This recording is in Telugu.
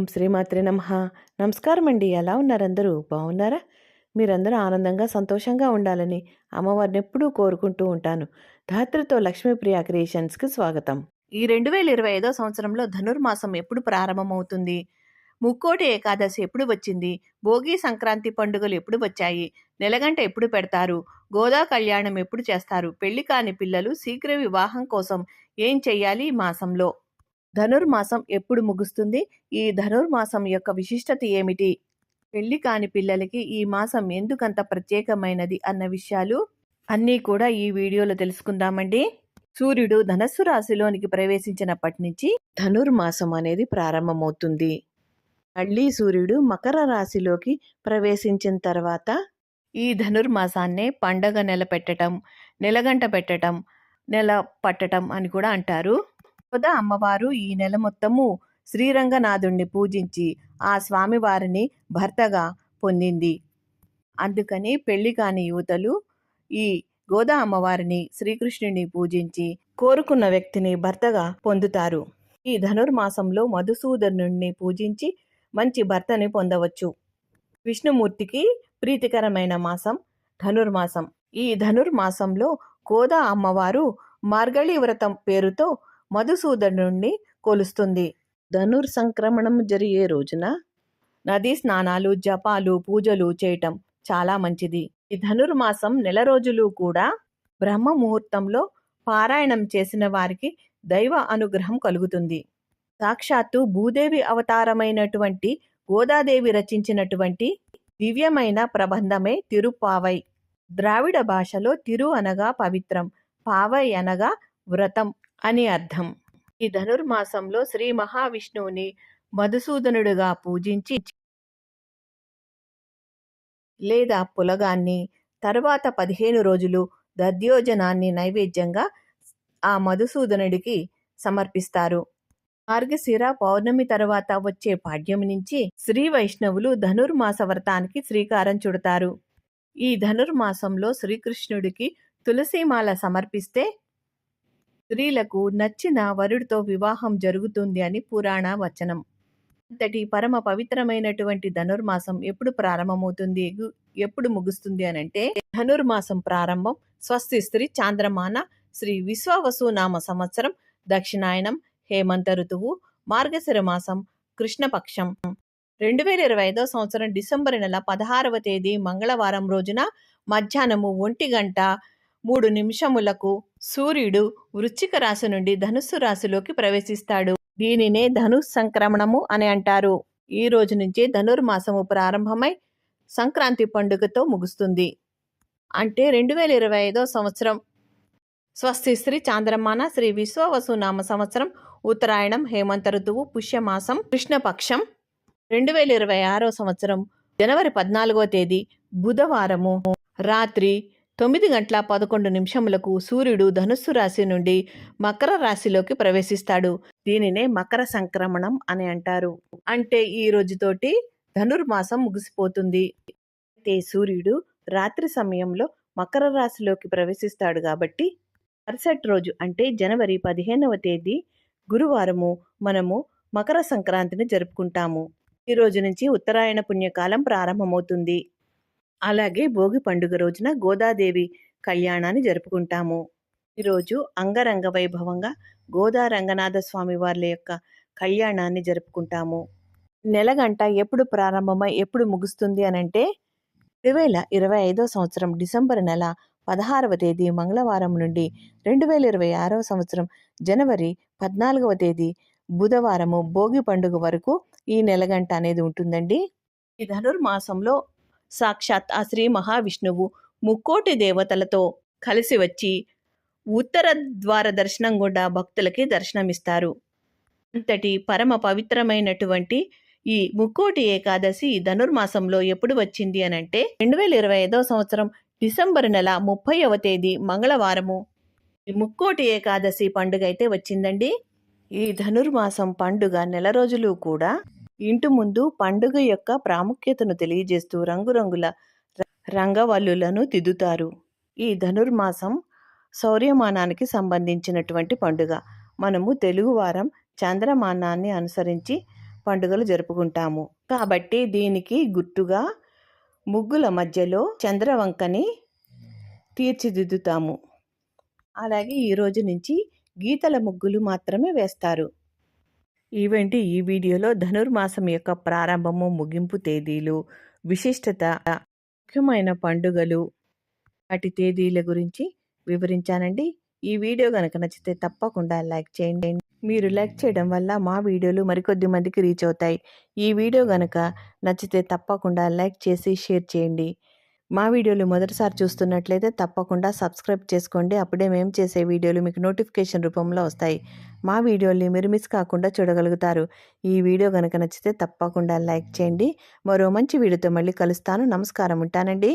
ఓం శ్రీమాత్రే నమ. నమస్కారం అండి ఎలా ఉన్నారందరూ? బాగున్నారా? మీరందరూ ఆనందంగా సంతోషంగా ఉండాలని అమ్మవారిని ఎప్పుడూ కోరుకుంటూ ఉంటాను. ధాత్రితో లక్ష్మీప్రియ క్రియేషన్స్కి స్వాగతం. ఈ రెండు వేల ఇరవై ఐదో సంవత్సరంలో ధనుర్మాసం ఎప్పుడు ప్రారంభమవుతుంది? ముక్కోటి ఏకాదశి ఎప్పుడు వచ్చింది? భోగి సంక్రాంతి పండుగలు ఎప్పుడు వచ్చాయి? నెలగంట ఎప్పుడు పెడతారు? గోదా కళ్యాణం ఎప్పుడు చేస్తారు? పెళ్ళి కాని పిల్లలు శీఘ్ర వివాహం కోసం ఏం చెయ్యాలి ఈ మాసంలో? ధనుర్మాసం ఎప్పుడు ముగుస్తుంది? ఈ ధనుర్మాసం యొక్క విశిష్టత ఏమిటి? పెళ్ళి కాని పిల్లలకి ఈ మాసం ఎందుకంత ప్రత్యేకమైనది అన్న విషయాలు అన్నీ కూడా ఈ వీడియోలో తెలుసుకుందామండి. సూర్యుడు ధనస్సు రాశిలోనికి ప్రవేశించినప్పటి నుంచి ధనుర్మాసం అనేది ప్రారంభమవుతుంది. మళ్ళీ సూర్యుడు మకర రాశిలోకి ప్రవేశించిన తర్వాత ఈ ధనుర్మాసాన్నే పండగ నెల పెట్టటం నెలగంట పెట్టటం నెల పట్టటం అని కూడా అంటారు. యశోద అమ్మవారు ఈ నెల మొత్తము శ్రీరంగనాథుణ్ణి పూజించి ఆ స్వామివారిని భర్తగా పొందింది. అందుకని పెళ్ళి కాని యువతలు ఈ గోదా అమ్మవారిని శ్రీకృష్ణుని పూజించి కోరుకున్న వ్యక్తిని భర్తగా పొందుతారు. ఈ ధనుర్మాసంలో మధుసూదనుణ్ణి పూజించి మంచి భర్తని పొందవచ్చు. విష్ణుమూర్తికి ప్రీతికరమైన మాసం ధనుర్మాసం. ఈ ధనుర్మాసంలో గోదా అమ్మవారు మార్గళి వ్రతం పేరుతో మధుసూదనుణ్ణి కొలుస్తుంది. ధనుర్ సంక్రమణం జరిగే రోజున నదీ స్నానాలు జపాలు పూజలు చేయటం చాలా మంచిది. ఈ ధనుర్మాసం నెల రోజులు కూడా బ్రహ్మ ముహూర్తంలో పారాయణం చేసిన వారికి దైవ అనుగ్రహం కలుగుతుంది. సాక్షాత్తు భూదేవి అవతారమైనటువంటి గోదాదేవి రచించినటువంటి దివ్యమైన ప్రబంధమే తిరుపావై. ద్రావిడ భాషలో తిరు అనగా పవిత్రం పావై అనగా వ్రతం. అని అర్థం. ఈ ధనుర్మాసంలో శ్రీ మహావిష్ణువుని మధుసూదనుడుగా పూజించి లేదా పులగాన్ని తర్వాత పదిహేను రోజులు దద్యోజనాన్ని నైవేద్యంగా ఆ మధుసూదనుడికి సమర్పిస్తారు. మార్గశిర పౌర్ణమి తర్వాత వచ్చే పాడ్యం నుంచి శ్రీ వైష్ణవులు ధనుర్మాస వ్రతానికి శ్రీకారం చుడతారు. ఈ ధనుర్మాసంలో శ్రీకృష్ణుడికి తులసీమాల సమర్పిస్తే స్త్రీలకు నచ్చిన వరుడితో వివాహం జరుగుతుంది అని పురాణ వచనం. అంతటి పరమ పవిత్రమైనటువంటి ధనుర్మాసం ఎప్పుడు ప్రారంభమవుతుంది? ఎప్పుడు ముగుస్తుంది అని అంటే ధనుర్మాసం ప్రారంభం స్వస్తి స్త్రీ చాంద్రమాన శ్రీ విశ్వవసు నామ సంవత్సరం దక్షిణాయనం హేమంత ఋతువు మార్గశిర మాసం కృష్ణపక్షం. రెండు వేల ఇరవై ఐదో సంవత్సరం డిసెంబర్ నెల పదహారవ తేదీ మంగళవారం రోజున మధ్యాహ్నము ఒంటి గంట మూడు నిమిషములకు సూర్యుడు వృశ్చిక రాశి నుండి ధనుస్సు రాశిలోకి ప్రవేశిస్తాడు. దీనినే ధను సంక్రమణము అని అంటారు. ఈ రోజు నుంచే ధనుర్మాసము ప్రారంభమై సంక్రాంతి పండుగతో ముగుస్తుంది. అంటే రెండు వేల ఇరవై ఐదో సంవత్సరం. స్వస్తి శ్రీ చాంద్రమాన శ్రీ విశ్వవసునామ సంవత్సరం. ఉత్తరాయణం హేమంత ఋతువు పుష్యమాసం కృష్ణపక్షం. రెండు వేల ఇరవై ఆరో సంవత్సరం. జనవరి పద్నాలుగో తేదీ. బుధవారము. రాత్రి తొమ్మిది గంటల పదకొండు నిమిషములకు సూర్యుడు ధనుస్సు రాశి నుండి మకర రాశిలోకి ప్రవేశిస్తాడు. దీనినే మకర సంక్రమణం అని అంటారు. అంటే ఈ రోజుతోటి ధనుర్మాసం ముగిసిపోతుంది. అయితే సూర్యుడు రాత్రి సమయంలో మకర రాశిలోకి ప్రవేశిస్తాడు కాబట్టి మరుసటి రోజు అంటే జనవరి పదిహేనవ తేదీ గురువారము మనము మకర సంక్రాంతిని జరుపుకుంటాము. ఈ రోజు నుంచి ఉత్తరాయణ పుణ్యకాలం ప్రారంభమవుతుంది. అలాగే భోగి పండుగ రోజున గోదాదేవి కళ్యాణాన్ని జరుపుకుంటాము. ఈరోజు అంగరంగ వైభవంగా గోదా రంగనాథ స్వామి వారి యొక్క కళ్యాణాన్ని జరుపుకుంటాము. నెలగంట ఎప్పుడు ప్రారంభమై ఎప్పుడు ముగుస్తుంది అని అంటే రెండు వేల ఇరవై ఐదో సంవత్సరం డిసెంబర్ నెల పదహారవ తేదీ మంగళవారం నుండి రెండు వేల ఇరవై ఆరవ సంవత్సరం జనవరి పద్నాలుగవ తేదీ బుధవారము భోగి పండుగ వరకు ఈ నెలగంట అనేది ఉంటుందండి. ఈ ధనుర్మాసంలో సాక్షాత్ ఆ శ్రీ మహావిష్ణువు ముక్కోటి దేవతలతో కలిసి వచ్చి ఉత్తర ద్వార దర్శనం గుండా భక్తులకి దర్శనమిస్తారు. అంతటి పరమ పవిత్రమైనటువంటి ఈ ముక్కోటి ఏకాదశి ధనుర్మాసంలో ఎప్పుడు వచ్చింది అని అంటే రెండు వేల ఇరవై ఐదో సంవత్సరం డిసెంబర్ నెల ముప్పైవ తేదీ మంగళవారము. ఈ ముక్కోటి ఏకాదశి పండుగ అయితే వచ్చిందండి. ఈ ధనుర్మాసం పండుగ నెల రోజులు కూడా ఇంటి ముందు పండుగ యొక్క ప్రాముఖ్యతను తెలియజేస్తూ రంగురంగుల రంగవల్లులను దిద్దుతారు. ఈ ధనుర్మాసం శౌర్యమానానికి సంబంధించినటువంటి పండుగ. మనము తెలుగువారం చంద్రమానాన్ని అనుసరించి పండుగలు జరుపుకుంటాము. కాబట్టి దీనికి గుర్తుగా ముగ్గుల మధ్యలో చంద్రవంకని తీర్చిదిద్దుతాము. అలాగే ఈరోజు నుంచి గీతల ముగ్గులు మాత్రమే వేస్తారు. ఈవెంట్ ఈ వీడియోలో ధనుర్మాసం యొక్క ప్రారంభము ముగింపు తేదీలు విశిష్టత ముఖ్యమైన పండుగలు వాటి తేదీల గురించి వివరించానండి. ఈ వీడియో కనుక నచ్చితే తప్పకుండా లైక్ చేయండి. మీరు లైక్ చేయడం వల్ల మా వీడియోలు మరికొద్ది మందికి రీచ్ అవుతాయి. ఈ వీడియో కనుక నచ్చితే తప్పకుండా లైక్ చేసి షేర్ చేయండి. మా వీడియోలు మొదటిసారి చూస్తున్నట్లయితే తప్పకుండా సబ్స్క్రైబ్ చేసుకోండి. అప్పుడే మేము చేసే వీడియోలు మీకు నోటిఫికేషన్ రూపంలో వస్తాయి. మా వీడియోల్ని మీరు మిస్ కాకుండా చూడగలుగుతారు. ఈ వీడియో కనుక నచ్చితే తప్పకుండా లైక్ చేయండి. మరో మంచి వీడియోతో మళ్ళీ కలుస్తాను. నమస్కారం ఉంటానండి.